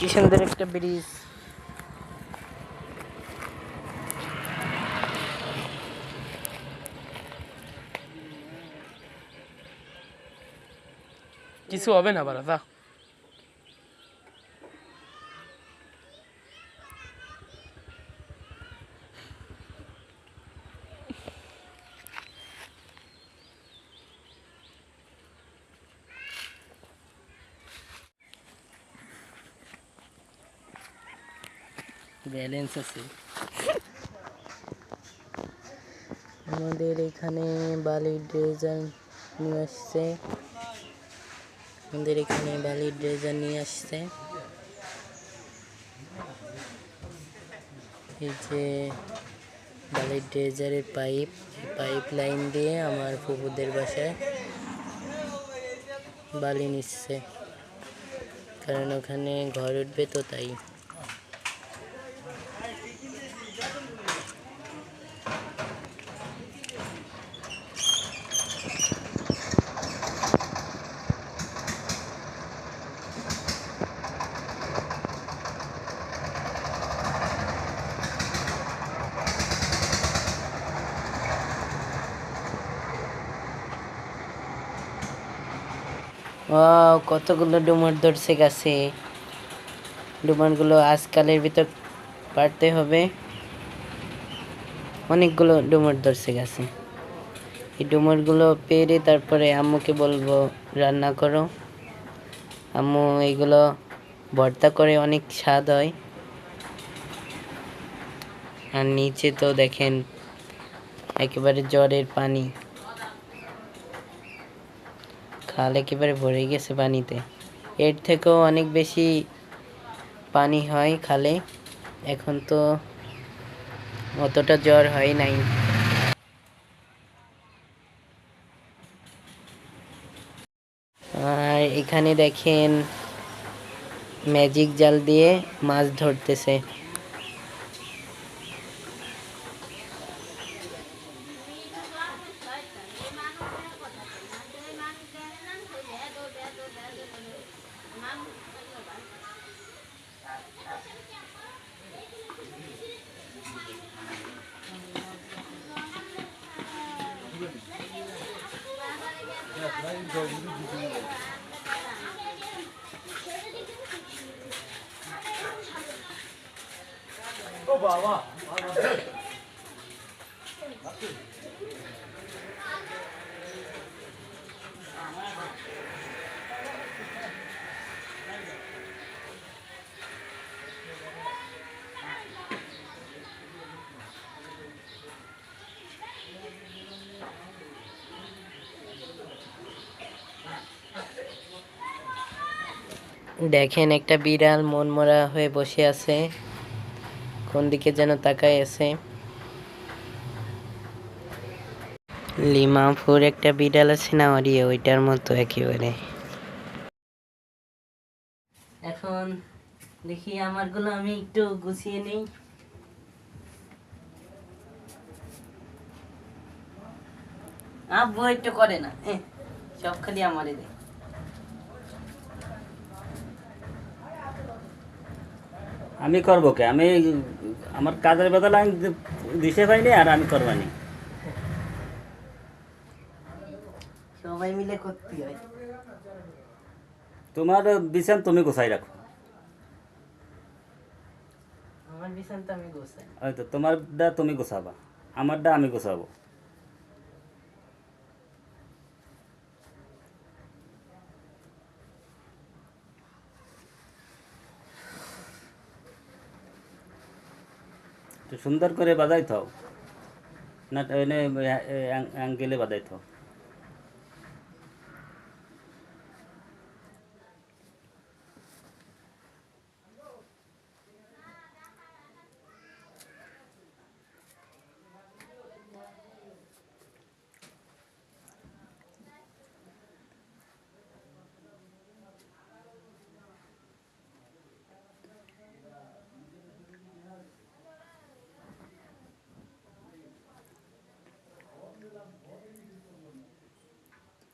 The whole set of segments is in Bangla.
কি সুন্দর একটা ব্রিজ। কিছু হবে না বারাদা ব্যালেন্স আছে। আমাদের এখানে বালির ড্রেজার নিয়ে আসছে। আমাদের এখানে বালির ড্রেজার নিয়ে আসছে। এই যে বালির ড্রেজারের পাইপ পাইপ লাইন দিয়ে আমার ফুপুদের বাসায় বালি নিচ্ছে। কারণ ওখানে ঘর উঠবে তো তাই। ও কতগুলো ডুমার ধরছে গাছে। ডুমারগুলো আজকালের ভিতর পারতে হবে। অনেকগুলো ডুমার ধরছে গাছে। এই ডুমারগুলো পেরে তারপরে আম্মুকে বলব, রান্না করো। আম্মু এইগুলো ভর্তা করে অনেক স্বাদ হয়। আর নিচে তো দেখেন, একেবারে জ্বরের পানি। খাল একেবারে ভরে গেছে পানিতে। এর থেকেও অনেক বেশি পানি হয় খালে। এখন তো অতটা জ্বর হয় নাই। আর এখানে দেখেন, ম্যাজিক জাল দিয়ে মাছ ধরতেছে। দেখেন একটা বিড়াল মনমরা হয়ে বসে আছে। কোন দিকে যেন তাকায় আছে? লিমাপুর একটা বিড়াল আছে না ওরিয়ে ওইটার মতো একেবারে। এখন দেখি আমারগুলো আমি একটু গুছিয়ে নেই। আব্বু একটু করে না সব খালি আমারে দেয় আমি করব কে? আমি আমার কাজের বদলে আমি দিতে পাইনি আর আমি করবানি। সবাই মিলে করতে হয়। তোমার বিছান তুমি গোছাই রাখো। আমার বিছান তো আমি গোছাই। হয়তো তোমারটা তুমি গোছাবা আমারটা আমি গোছাবো। সুন্দর করে বাজাই থাও না অ্যাঙ্গেলে বাজাই থাও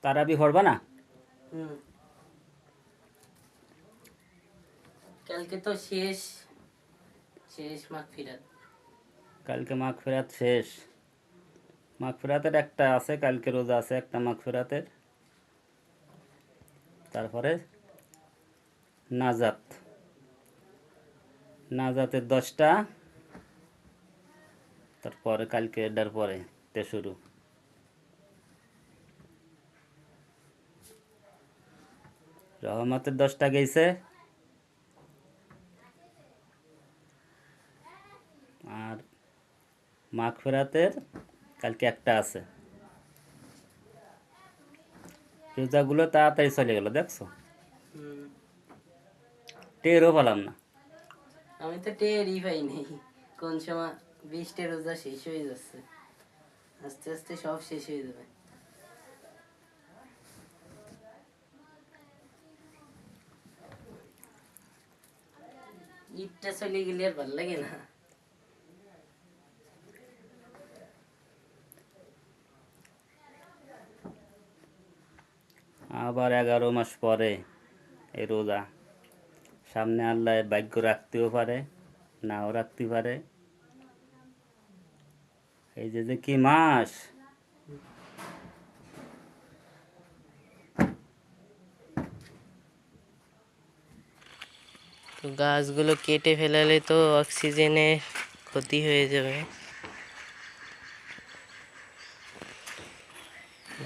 তারাবি হরবা না? কালকে তো শেষ। শেষ মাগফিরাত কালকে মাঘ ফেরাত শেষ। মাঘ ফেরাতের একটা আছে কালকে রোজা আছে একটা মাঘ ফেরাতের। তারপরে নাজাত। নাজাতের দশটা তারপরে কালকে এটার পরে তে শুরু রহমতের দশটা গেছে। আর মাঘ ফেরাতের কালকে একটা আছে। রোজাগুলো তাড়াতাড়ি চলে গেল দেখছ। টেরও পেলাম না। আমি তো টেরই পাই নাই। কোন সময় বিশটা রোজা শেষ হয়ে যাচ্ছে। আস্তে আস্তে সব শেষ হয়ে যাবে। চলে গেলে আর লাগে না। আবার এগারো মাস পরে এই রোজা। সামনে আল্লাহ ভাগ্য রাখতেও পারে, নাও রাখতে পারে। এই যে যে কি মাস? তো গাছগুলো কেটে ফেলালে তো অক্সিজেনের ক্ষতি হয়ে যাবে।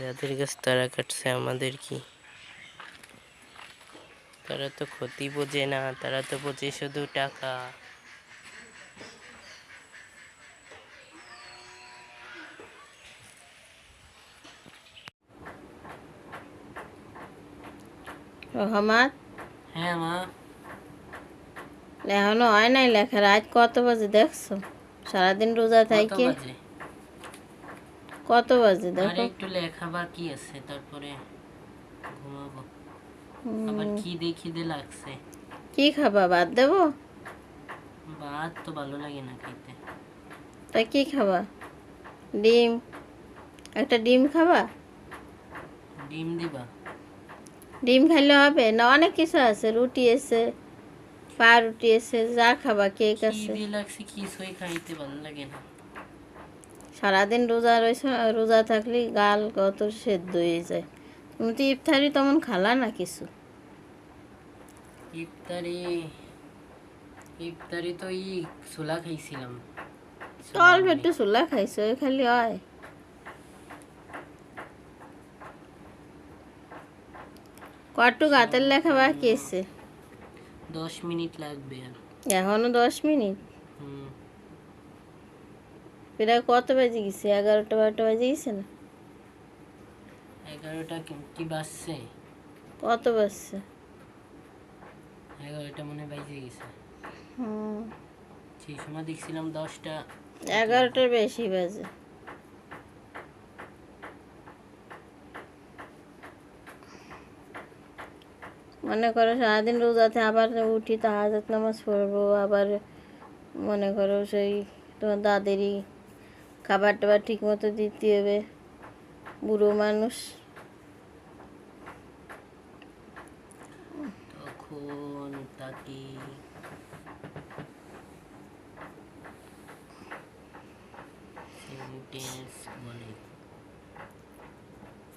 যাদের গাছ তারা কাটছে আমাদের কি? তারা তো ক্ষতি বোঝে না তারা তো বোঝে শুধু টাকা। রহমাত? হ্যাঁ মা। এখনও হয় নাই লেখা। রাত কত বাজে দেখছ? সারাদিন রোজা কত থাকি? বাজে? কত বাজে আর দেখো? একটু লেখা বাকি আছে তারপরে ঘুমাবো। আবার কি দেখি দে লাগছে। কি খাবা বাদ দেবো? ভাত তো ভালো লাগে না খেতে। তা কি খাবা? ডিম? একটা ডিম খাবা? ডিম দিবা? ডিম খাইলে হবে না অনেক কিছু আছে রুটি আছে। পা রুটি আছে যা খাবা কেক কি আছে। লাগছে কিছুই খাইতে ভালো লাগে না। সারাদিন রোজা রয়েছে রোজা থাকলে গাল কত সেদ্ধ হয়ে যায়। তুমি তো ইফতারি তেমন খালা না কিছু? ইফতারি ইফতারি তো ই ছোলা খাইছিলাম। অল্প একটু চুলা খাইছো খালি হয়। কটুক হাতের লেখা বাকি আছে? দশ মিনিট লাগবে আর। এখনও দশ মিনিট? হুম। প্রায় কত বাজে গেছে? এগারোটা বারোটা বাজে গেছে না? এগারোটা কি- বাজছে? কত বাজছে? এগারোটা মনে বাজে গেছে। হুম। সেই সময় দেখছিলাম দশটা। এগারোটার বেশি বাজে। মনে করো সারাদিন রোজাতে আবার উঠি তা হাজত নামাজ পড়ব আবার মনে করো সেই তোমার দাদেরই খাবার টাবার ঠিক মতো দিতে হবে বুড়ো মানুষ। তখন তাকে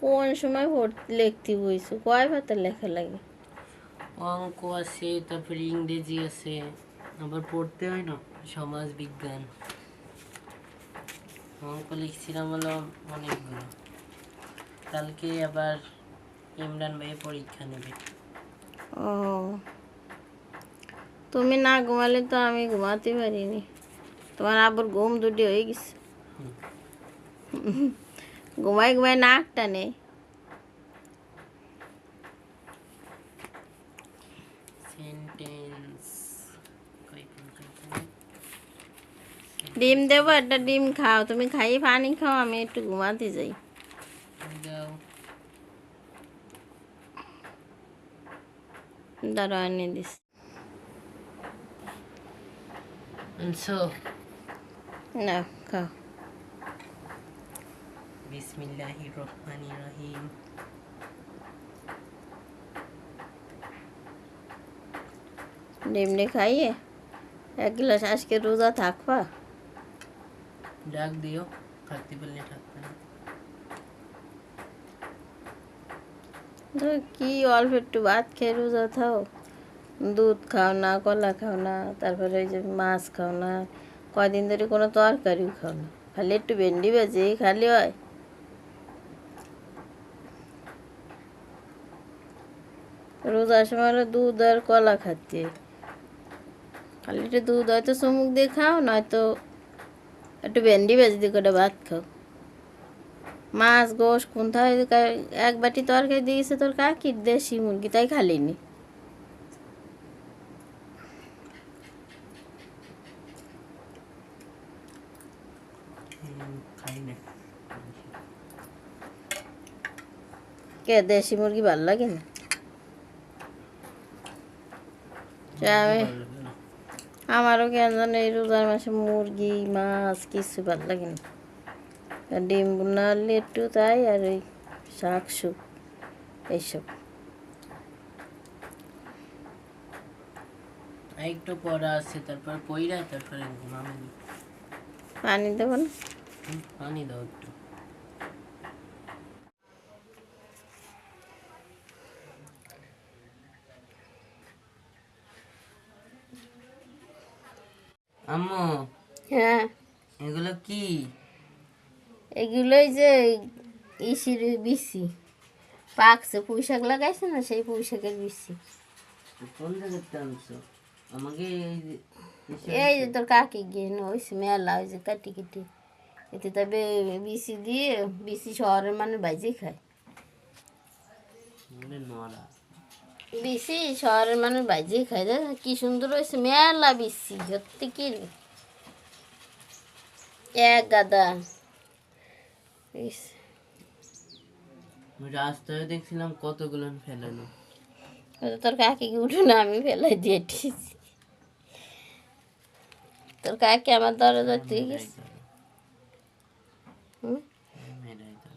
কোন সময় লিখতে বইছো? কয় পাতা লেখা লাগে? অঙ্ক আছে তারপরে ইংরেজি আছে আবার পড়তে হয় না সমাজ বিজ্ঞান। অঙ্ক লিখছিলাম হলো অনেকগুলো। কালকে আবার ইমরান ভাই পরীক্ষা নেবে। ও তুমি না ঘুমালে তো আমি ঘুমাতে পারিনি। তোমার আবার ঘুম দুটি হয়ে গেছে। ঘুমাই ঘুমাই নাক টানে। ডিম দেবো একটা ডিম খাও। তুমি খাই পানি খাও আমি একটু ঘুমাতে যাই। দাও দাঁড়া এনে দিস। আনছো? না খাও। বিসমিল্লাহির রহমানির রহিম। ডিমনি খাইয়ে এক গ্লাস আজকে রোজা থাকবা? ডাক দিও থাকতে পারলে থাকবে না কি অল্প একটু ভাত খেয়ে রোজা থাও দুধ খাও না, কলা খাও না, তারপরে ওই যে মাছ খাও না কদিন ধরে কোনো তরকারিও খাও না। খালি একটু ভেন্ডি বেজে খালি হয়। রোজার সময় হলো দুধ আর কলা খাচ্ছে খালি একটু দুধ হয়তো চুমুক দিয়ে খাও, নয়তো একটু ভেন্ডি বেজে দিয়ে করে ভাত খাও। মাছ গোশ কোনথায় এক বাটি তরকারি দিয়েছে তোর কাকি দেশি মুরগি তাই খালিনি। কে দেশি মুরগি ভালো লাগে না? আমি আমারও কেন জানো এই রোজার মাসে মুরগি মাছ কিছু ভালো লাগে না। ডিম বোনা হলে একটু তাই আর ওই শাক সুপ এইসব। একটু পড়া আছে তারপর পইরা তারপরে ঘুমাবো। পানি দেবো না? পানি দাও একটু। আম্মু হ্যাঁ। এগুলো কি? এগুলোই যে ইসির বিসি। পাকছে পুঁই শাক লাগাইছে না সেই পুঁই শাকের বিসি। কোন জায়গাতে আনছো? আমাকে এই যে- তোর কাকি গিয়ে ওইছে মেলা ওই যে কাটি কেটে। এতে তবে বিসি দিয়ে বিসি শহরের মানুষ বাইজে খায়। নড়া। বিসি শহরের মানুষ বাইজে খাই দেখ কি সুন্দর হয়েছে মেলা বিসি সত্যি কি? এক গাদা। রাস্তায় দেখছিলাম কতগুলো ফেলানো। যে তোর কাকিকে উঠে না আমি ফেলাই দিয়ে তোর কাকি আমার দরজা তুই গেছে হুম? মেরাই দাও।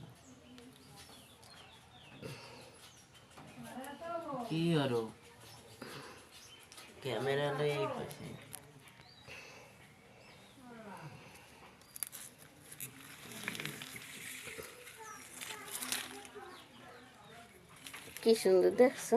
কি ক্যামেরা লই এই কি সুন্দর দেখছ?